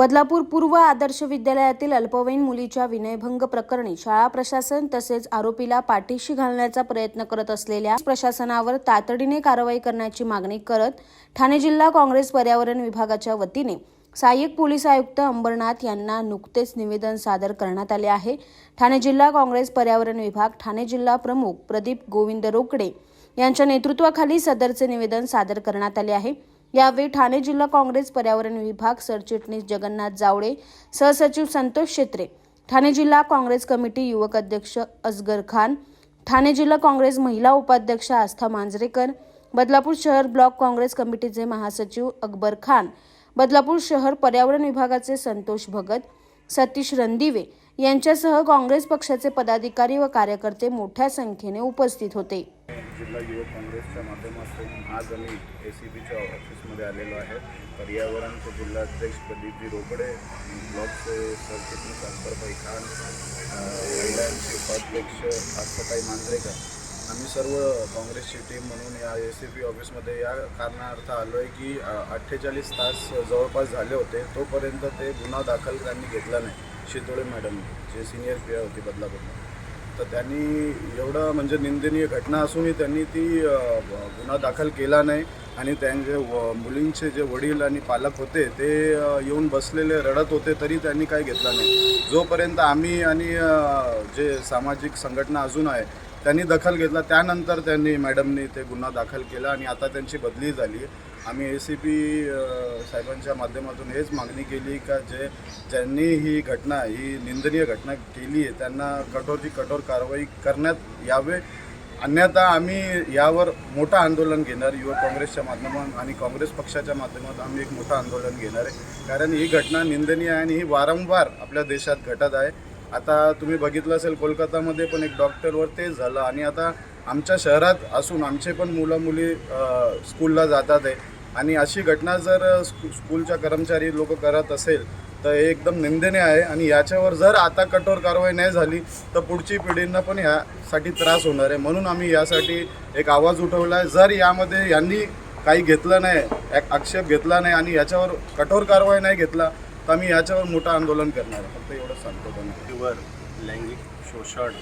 बदलापूर पूर्व आदर्श विद्यालयातील अल्पवयीन मुलीच्या विनयभंग प्रकरणी शाळा प्रशासन तसेच आरोपीला पाठीशी घालण्याचा प्रयत्न करत असलेल्या प्रशासनावर तातडीने कारवाई करण्याची मागणी करत ठाणे जिल्हा काँग्रेस पर्यावरण विभागाच्या वतीने सहाय्यक पोलीस आयुक्त अंबरनाथ यांना नुकतेच निवेदन सादर करण्यात आले आहे. ठाणे जिल्हा काँग्रेस पर्यावरण विभाग ठाणे जिल्हा प्रमुख प्रदीप गोविंद रोकडे यांच्या नेतृत्वाखाली सदरचे निवेदन सादर करण्यात आले आहे. यावेळी ठाणे जिल्हा काँग्रेस पर्यावरण विभाग सरचिटणीस जगन्नाथ जावळे सहसचिव संतोष शेत्रे ठाणे जिल्हा काँग्रेस कमिटी युवक अध्यक्ष असगर खान ठाणे जिल्हा काँग्रेस महिला उपाध्यक्ष आस्था मांजरेकर बदलापूर शहर ब्लॉक काँग्रेस कमिटीचे महासचिव अकबर खान बदलापूर शहर पर्यावरण विभागाचे संतोष भगत सतीश रणदिवे यांच्यासह काँग्रेस पक्षाचे पदाधिकारी व कार्यकर्ते मोठ्या संख्येने उपस्थित होते. जिल्हा युवक काँग्रेसच्या माध्यमातून आज आम्ही ए सी बीच्या ऑफिसमध्ये आलेलो आहे. पर्यावरणचे जिल्हाध्यक्ष प्रदीपजी रोकडे ब्लॉकचे सरचिटणीस अख्तरभाई खान अ, महिलांचे उपाध्यक्ष आस्थाताई मांजरेकर. आम्ही सर्व काँग्रेसची टीम म्हणून या ए सी बी ऑफिसमध्ये या कारणार्थ आलो आहे की अठ्ठेचाळीस तास जवळपास झाले होते. तोपर्यंत ते गुन्हा दाखल त्यांनी घेतला नाही. शितोळे मॅडम जे सिनियर पी होती बदलापूरला. तर त्यांनी एवढं म्हणजे निंदनीय घटना असूनही त्यांनी ती गुन्हा दाखल केला नाही. आणि त्यांचे व मुलींचे जे वडील आणि पालक होते ते येऊन बसलेले रडत होते तरी त्यांनी काही घेतला नाही. जोपर्यंत आम्ही आणि जे सामाजिक संघटना अजून आहे त्यांनी दखल घेतला. त्यानंतर त्यांनी मॅडमनी ते गुन्हा दाखल केला आणि आता त्यांची बदली झाली. आम्ही ए सी पी साहेबांच्या माध्यमातून हेच मागणी केली का जे ज्यांनी ही घटना ही निंदनीय घटना केली आहे त्यांना कठोरची कठोर कारवाई करण्यात यावे. अन्यथा आम्ही यावर मोठं आंदोलन घेणार. युवक काँग्रेसच्या माध्यमातून आणि काँग्रेस पक्षाच्या माध्यमातून आम्ही एक मोठं आंदोलन घेणार आहे. कारण ही घटना निंदनीय आहे आणि ही वारंवार आपल्या देशात घटत आहे. आता तुम्ही बघितलं असेल कोलकातामध्ये पण एक डॉक्टरवर तेच झालं. आणि आता आमच्या शहरात असून आमचे पण मुलं मुली स्कूलला जातात आहे. आणि अशी घटना जर स्कू स्कूलच्या कर्मचारी लोक करत असेल तर हे एकदम निंदनीय आहे. आणि याच्यावर जर आता कठोर कारवाई नाही झाली तर पुढची पिढींना पण ह्यासाठी त्रास होणार आहे. म्हणून आम्ही यासाठी एक आवाज उठवला आहे जर यामध्ये यांनी काही घेतलं नाही एक आक्षेप घेतला नाही आणि याच्यावर कठोर कारवाई नाही घेतला तर आम्ही याच्यावर मोठं आंदोलन करणार आहे. फक्त एवढं सांगतो त्यांना वर लैंगिक शोषण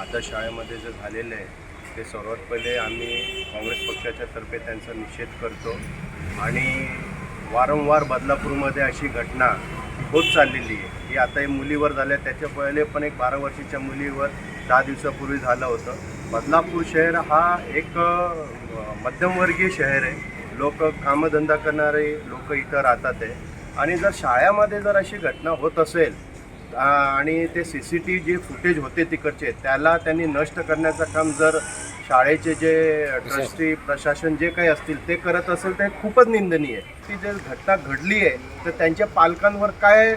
आता शाळेमध्ये जे झालेलं आहे ते सर्वात पहिले आम्ही काँग्रेस पक्षाच्या तर्फे त्यांचा निषेध करतो. आणि वारंवार बदलापूरमध्ये अशी घटना होत चाललेली आहे. ही आता हे मुलीवर झाल्या त्याच्या पहिले पण एक बारा वर्षाच्या मुलीवर दहा दिवसापूर्वी झालं होतं. बदलापूर शहर हा एक मध्यमवर्गीय शहर आहे. लोक कामधंदा करणारे लोक इथं राहतात आहे. आणि जर शाळेमध्ये जर अशी घटना होत असेल आणि ते सी सी टी जे फुटेज होते तिकडचे त्याला त्यांनी नष्ट करण्याचं काम जर शाळेचे जे ट्रस्टी प्रशासन जे काही असतील ते करत असेल ते खूपच निंदनीय. आहे ती जर घटना घडली आहे तर त्यांच्या पालकांवर काय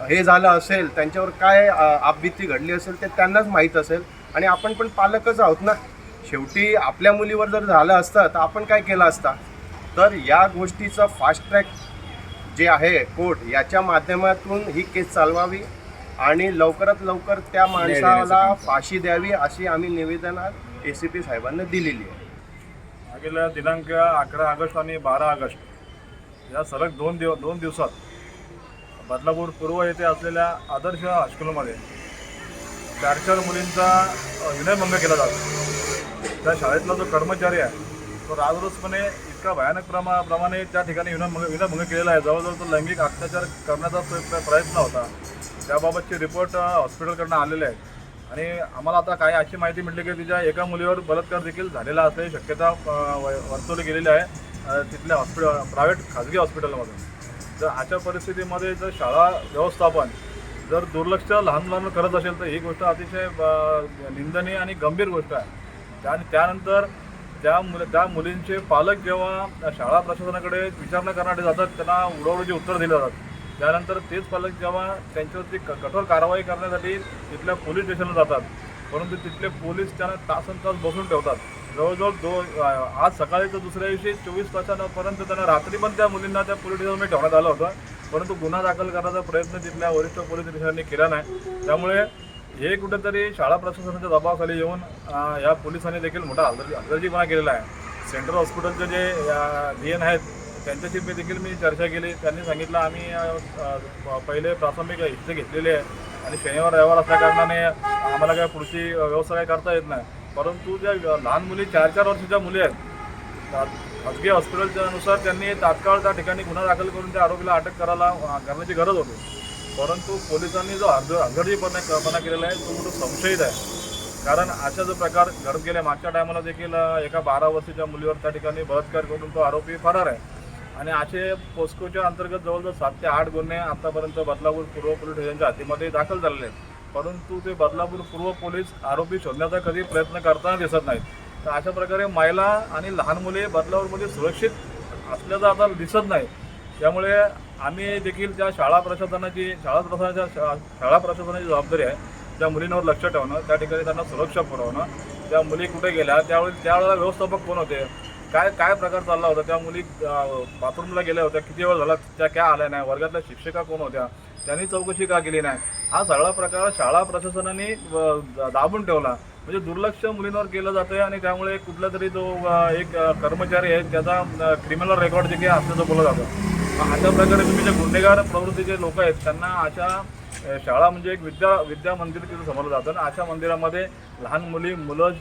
हे झालं असेल त्यांच्यावर काय आपबीती घडली असेल ते त्यांनाच माहीत असेल. आणि आपण पण पालकच आहोत ना. शेवटी आपल्या मुलीवर जर झालं असतं तर आपण काय केलं असता? तर या गोष्टीचं फास्ट ट्रॅक जे आहे कोर्ट याच्या माध्यमातून ही केस चालवावी. आणि लवकरात लवकर त्या माणसाला फाशी द्यावी अशी आम्ही निवेदनात ए सी पी साहेबांना दिलेली आहे. मागील दिनांक अकरा ऑगस्ट आणि बारा ऑगस्ट या सलग दोन दिव दोन दिवसात बदलापूर पूर्व येथे असलेल्या आदर्श हायस्कूलमध्ये चार चार मुलींचा विनयभंग केला जातो. त्या शाळेतला जो कर्मचारी आहे तो राजरोजपणे इतका भयानक प्रमा प्रमाणे त्या ठिकाणी विनयभंग विनयभंग केलेला आहे. जवळजवळ तो लैंगिक अत्याचार करण्याचा प्र- प्र- प्रयत्न होता. त्याबाबतचे रिपोर्ट हॉस्पिटलकडनं आलेले आहेत. आणि आम्हाला आता काय अशी माहिती मिळली की तिच्या एका मुलीवर बलात्कार देखील झालेला असल्याची शक्यता व- वर्तवली गेलेली आहे तिथल्या हॉस्पिटल प्रायव्हेट खाजगी हॉस्पिटलमधून तर अशा परिस्थितीमध्ये जर शाळा व्यवस्थापन जर दुर्लक्ष लहान मुलांना करत असेल तर ही गोष्ट अतिशय निंदनीय आणि गंभीर गोष्ट आहे. त्या आणि त्यानंतर त्या मुल त्या मुलींचे पालक जेव्हा शाळा प्रशासनाकडे विचारणा करण्यासाठी जातात त्यांना उडवडीचे उत्तर दिले जातात. त्यानंतर तेच पालक जेव्हा त्यांच्यावरती क- कठोर कारवाई करण्यासाठी तिथल्या पोलीस स्टेशनला जातात परंतु तिथले पोलीस त्यांना तासन तास बसून ठेवतात. जवळजवळ दो आज सकाळी तर दुसऱ्या दिवशी चोवीस तासांपर्यंत त्यांना रात्री पण त्या मुलींना त्या पोलीस स्टेशनमध्ये ठेवण्यात आलं होतं परंतु गुन्हा दाखल करण्याचा प्रयत्न तिथल्या वरिष्ठ पोलीस अधिकाऱ्यांनी केला नाही. त्यामुळे हे कुठेतरी शाळा प्रशासनाच्या दबावाखाली येऊन या पोलिसांनी देखील मोठा हलगर्जी हलगर्जीपणा केलेला आहे. सेंट्रल हॉस्पिटलचे जे डी एन आहेत त्यांच्याशी मी देखील मी चर्चा केली. त्यांनी सांगितलं आम्ही पहिले प्राथमिक हिस्से घेतलेले आहे आणि शनिवार रविवार असल्या कारणाने आम्हाला काय पुढची व्यवस्था काय करता येत नाही. परंतु ज्या लहान मुली चार चार वर्षाच्या मुली आहेत खाजगी हॉस्पिटलच्या त्यांनी तात्काळ त्या ठिकाणी गुन्हा दाखल करून त्या आरोपीला अटक करायला करण्याची गरज होती. परंतु पोलिसांनी जो हलग हलगर्जीपणा केलेला आहे तो कुठं संशयित आहे. कारण अशा जो प्रकार घडत गेल्या मागच्या टायमाला देखील एका बारा वर्षाच्या मुलीवर त्या ठिकाणी बलात्कार करून तो आरोपी फरार आहे. आणि असे पोस्कोच्या अंतर्गत जवळजवळ सात ते आठ गुन्हे आतापर्यंत बदलापूर पूर्व पोलीस स्टेशनच्या हातीमध्ये दाखल झालेले आहेत. परंतु ते बदलापूर पूर्व पोलीस आरोपी शोधण्याचा कधी प्रयत्न करताना दिसत नाहीत. तर अशा प्रकारे महिला आणि लहान मुले बदलापूरमध्ये सुरक्षित असल्याचं आता दिसत नाही. त्यामुळे आम्ही देखील त्या शाळा प्रशासनाची शाळा प्रशासनाच्या शाळा प्रशासनाची जबाबदारी आहे. त्या मुलींवर लक्ष ठेवणं त्या ठिकाणी त्यांना सुरक्षा पुरवणं. त्या मुली कुठे गेल्या त्यावेळी त्यावेळेला व्यवस्थापक कोण होते? काय काय प्रकार चालला होता? त्या मुली बाथरूमला गेल्या होत्या. किती वेळ झाला? त्या काय आल्या नाही? वर्गातल्या शिक्षिका कोण होत्या? त्यांनी चौकशी का केली नाही? हा सगळा प्रकार शाळा प्रशासनाने दाबून ठेवला. म्हणजे दुर्लक्ष मुलींवर केलं जातंय आणि त्यामुळे कुठला तरी जो एक कर्मचारी आहे त्याचा क्रिमिनल रेकॉर्ड जे काही असल्याचं बोललं जातं. अशा प्रकारे तुम्ही जे गुन्हेगार प्रवृत्तीचे लोक आहेत त्यांना अशा शाळा म्हणजे एक विद्या विद्या मंदिर तिथं समजलं जातं. आणि अशा मंदिरामध्ये लहान मुली मुलं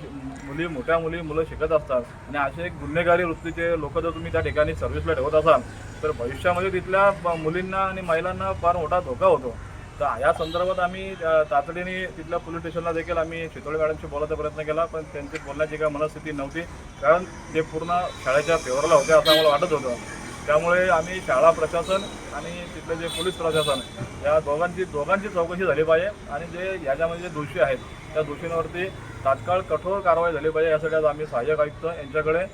मुली मोठ्या मुली मुलं शिकत असतात. आणि असे एक गुन्हेगारी वृत्तीचे लोक जर तुम्ही त्या ठिकाणी सर्व्हिसला ठेवत असाल तर भविष्यामध्ये तिथल्या मुलींना आणि महिलांना फार मोठा धोका होतो. तर या संदर्भात आम्ही तातडीने तिथल्या पोलीस स्टेशनला देखील आम्ही चितोळे मॅडमशी बोलायचा प्रयत्न केला पण त्यांची बोलण्याची काही मनस्थिती नव्हती. कारण ते पूर्ण शाळेच्या फेवरला होते असं आम्हाला वाटत होतं. त्यामुळे आम्ही शाळा प्रशासन आणि तिथले जे पोलीस प्रशासन या दोघांची दोघांची चौकशी झाली पाहिजे. आणि जे याच्यामध्ये जे दोषी आहेत त्या दोषींवरती तात्काळ कठोर कारवाई झाली पाहिजे यासाठी आज आम्ही सहाय्यक आयुक्त यांच्याकडे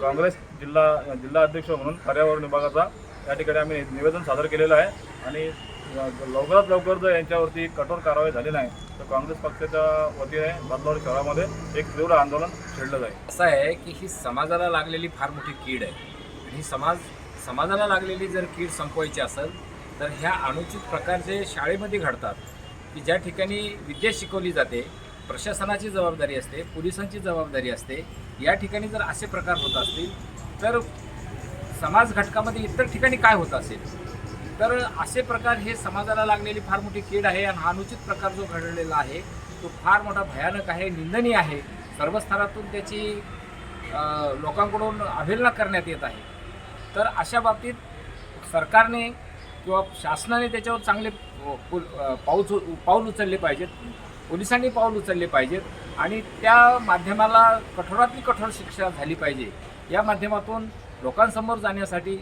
काँग्रेस जिल्हा जिल्हा अध्यक्ष म्हणून पर्यावरण विभागाचा या ठिकाणी आम्ही निवेदन सादर केलेलं आहे. आणि लवकरात लवकर जर यांच्यावरती कठोर कारवाई झाली नाही तर काँग्रेस पक्षाच्या वतीने बदलावर शहरामध्ये एक तीव्र आंदोलन छेडलं जाईल. असं आहे की ही समाजाला लागलेली फार मोठी कीड आहे. ही समाज समाजाला लागलेली जर कीड संपवायची असेल तर ह्या अनुचित प्रकार जे शाळेमध्ये घडतात की ज्या ठिकाणी विद्या शिकवली जाते प्रशासनाची जबाबदारी असते पोलिसांची जबाबदारी असते या ठिकाणी जर असे प्रकार होत असतील तर समाज घटकामध्ये इतर ठिकाणी काय होत असेल? तर असे प्रकार हे समाजाला लागलेली फार मोठी कीड आहे आणि हा अनुचित प्रकार जो घडलेला आहे तो फार मोठा भयानक आहे निंदनीय आहे. सर्व स्तरातून त्याची लोकांकडून अवहेलना करण्यात येत आहे. तर अशा बाबतीत सरकारने किंवा शासनाने त्याच्यावर चांगले पाऊच उ- पाऊल उचलले पाहिजेत. पोलिसांनी पाऊल उचलले पाहिजेत. आणि त्या माध्यमाला कठोरातली कठोर शिक्षा झाली पाहिजे. या माध्यमातून लोकांसमोर जाण्यासाठी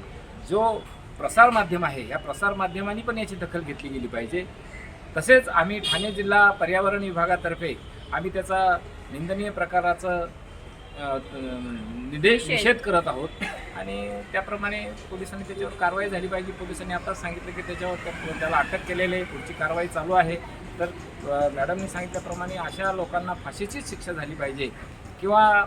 जो प्रसार माध्यम आहे या प्रसार माध्यमांनी पण याची दखल घेतली गेली पाहिजे. तसेच आम्ही ठाणे जिल्हा पर्यावरण विभागातर्फे आम्ही त्याचा निंदनीय प्रकाराचं निदेश निषेध. करत आहोत. आणि त्याप्रमाणे पोलिसांनी त्याच्यावर कारवाई झाली पाहिजे. पोलिसांनी आता सांगितलं की त्याच्यावर त्या- त्याला अटक केलेली आहे. पुढची कारवाई चालू आहे. तर मॅडमनी सांगितल्याप्रमाणे अशा लोकांना फाशीचीच शिक्षा झाली पाहिजे. किंवा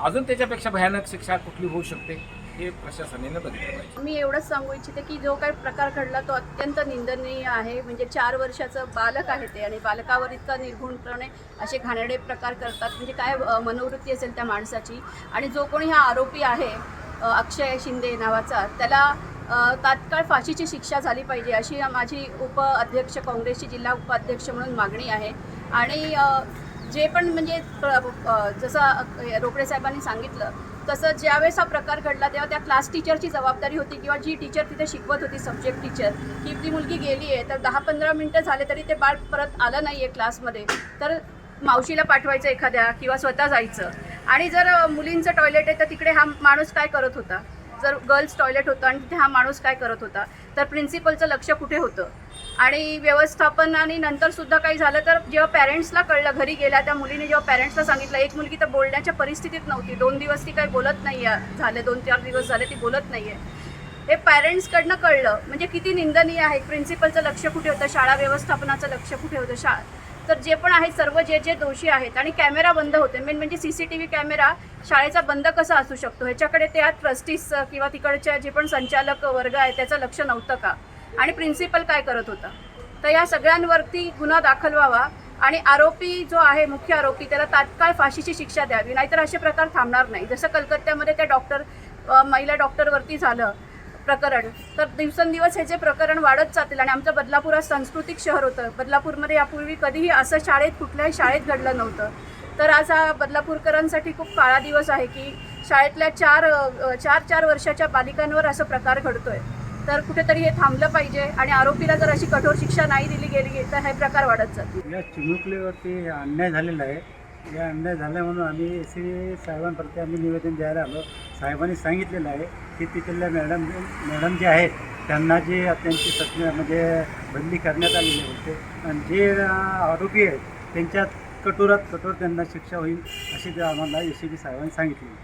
अजून त्याच्यापेक्षा भयानक शिक्षा कुठली होऊ शकते? हे प्रशासनाने बघितलं पाहिजे. मी एवढंच सांगू इच्छिते की जो काही प्रकार घडला तो अत्यंत निंदनीय आहे. म्हणजे चार वर्षाचं बालक आहे ते आणि बालकावर इतका निर्गुणपणे असे घाणेरडे प्रकार करतात. म्हणजे काय मनोवृत्ती असेल त्या माणसाची आणि जो कोणी हा आरोपी आहे अक्षय शिंदे नावाचा त्याला तात्काळ फाशीची शिक्षा झाली पाहिजे अशी माझी उप अध्यक्ष काँग्रेसची जिल्हा उपाध्यक्ष म्हणून मागणी आहे. आणि जे पण म्हणजे प्र- जसं रोकडे साहेबांनी सांगितलं तसं ज्यावेळेस हा प्रकार घडला तेव्हा त्या क्लास टीचरची जबाबदारी होती किंवा जी टीचर तिथे शिकवत होती सब्जेक्ट टीचर की ती मुलगी गेली आहे तर दहा पंधरा मिनटं झाले तरी ते बाळ परत आलं नाही आहे क्लासमध्ये तर मावशीला पाठवायचं एखाद्या किंवा स्वतः जायचं. आणि जर मुलींचं टॉयलेट आहे तर तिकडे हा माणूस काय करत होता? जर गर्ल्स टॉयलेट होतं आणि तिथे हा माणूस काय करत होता? तर प्रिन्सिपलचं लक्ष कुठे होतं? आणि व्यवस्थापन आणि नंतर सुद्धा काही झालं तर जेव्हा पॅरेंट्सला कळलं घरी गेल्या त्या मुलीने जेव्हा पॅरेंट्सला सांगितलं एक मुलगी तर बोलण्याच्या परिस्थितीत नव्हती. दोन दिवस ती काही बोलत नाही आहे झाले दोन चार दिवस झाले ती बोलत नाही आहे हे पॅरेंट्सकडनं कळलं. म्हणजे किती निंदनीय आहे. प्रिन्सिपलचं लक्ष कुठे होतं? शाळा व्यवस्थापनाचं लक्ष कुठे होतं? शा तर जे पण आहेत सर्व जे जे दोषी आहेत आणि कॅमेरा बंद होते. मेन म्हणजे C C T V camera शाळेचा बंद कसा असू शकतो? ह्याच्याकडे त्या ट्रस्टीजचं किंवा तिकडच्या जे पण संचालक वर्ग आहे त्याचं लक्ष नव्हतं का? आणि प्रिन्सिपल काय करत होता? तर या सगळ्यांवरती गुन्हा दाखल व्हावा आणि आरोपी जो आहे मुख्य आरोपी त्याला तात्काळ फाशीची शिक्षा द्यावी. नाहीतर असे प्रकार थांबणार नाही. जसं कलकत्त्यामध्ये त्या डॉक्टर महिला डॉक्टरवरती झालं प्रकरण तर दिवसेंदिवस हे जे प्रकरण वाढत जातील आणि आमचं बदलापूर हा सांस्कृतिक शहर होतं बदलापूरमध्ये यापूर्वी कधीही असं शाळेत कुठल्याही शाळेत घडलं नव्हतं. तर आज हा बदलापूरकरांसाठी खूप काळा दिवस आहे की शाळेतल्या चार चार चार वर्षाच्या बालिकांवर असं प्रकार घडतोय. तर कुठेतरी हे थांबलं पाहिजे आणि आरोपीला जर अशी कठोर शिक्षा नाही दिली गेली तर हे प्रकार वाढत जातील. या चिमुकलीवरती अन्याय झालेला आहे. या अन्याय झाला म्हणून आम्ही ए सी साहेबांप्रती आम्ही निवेदन द्यायला आलो. साहेबांनी सांगितलेलं आहे की तिथल्या मॅडम मॅडम जे आहेत त्यांना जे त्यांची सत्य म्हणजे बदली करण्यात आलेली होते. आणि जे आरोपी आहेत त्यांच्यात कठोरात कठोर त्यांना शिक्षा होईल अशी ते आम्हाला ए सी बी साहेबांनी सांगितली